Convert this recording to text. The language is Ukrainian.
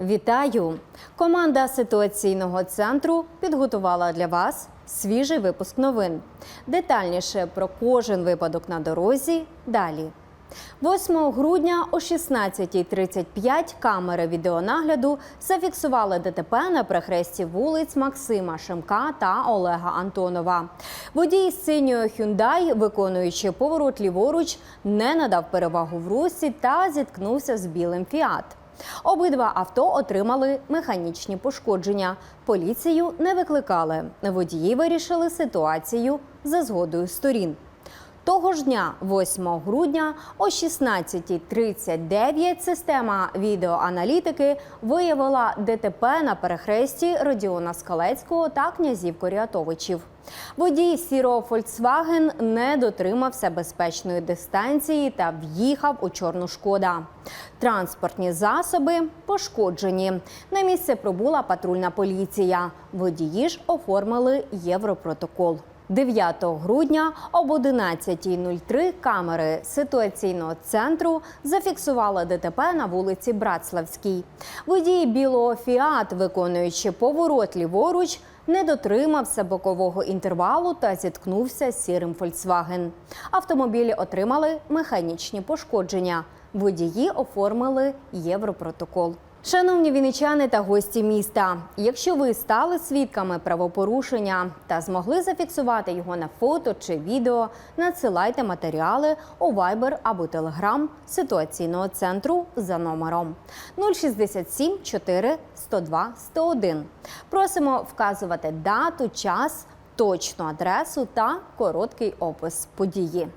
Вітаю! Команда ситуаційного центру підготувала для вас свіжий випуск новин. Детальніше про кожен випадок на дорозі далі. 8 грудня о 16.35 камери відеонагляду зафіксували ДТП на прихресті вулиць Максима Шемка та Олега Антонова. Водій з синьої Hyundai, виконуючи поворот ліворуч, не надав перевагу в русі та зіткнувся з білим Фіат. Обидва авто отримали механічні пошкодження. Поліцію не викликали. Водії вирішили ситуацію за згодою сторін. Того ж дня, 8 грудня, о 16.39 система відеоаналітики виявила ДТП на перехресті Родіона Скалецького та князів Коріатовичів. Водій сірого Фольксваген не дотримався безпечної дистанції та в'їхав у чорну шкода. Транспортні засоби пошкоджені. На місце пробула патрульна поліція. Водії ж оформили європротокол. 9 грудня об 11.03 камери ситуаційного центру зафіксували ДТП на вулиці Братславській. Водій білого Фіат, виконуючи поворот ліворуч, не дотримався бокового інтервалу та зіткнувся з сірим Фольксваген. Автомобілі отримали механічні пошкодження. Водії оформили європротокол. Шановні вінничани та гості міста, якщо ви стали свідками правопорушення та змогли зафіксувати його на фото чи відео, надсилайте матеріали у Viber або Telegram ситуаційного центру за номером 067 4 102 101. Просимо вказувати дату, час, точну адресу та короткий опис події.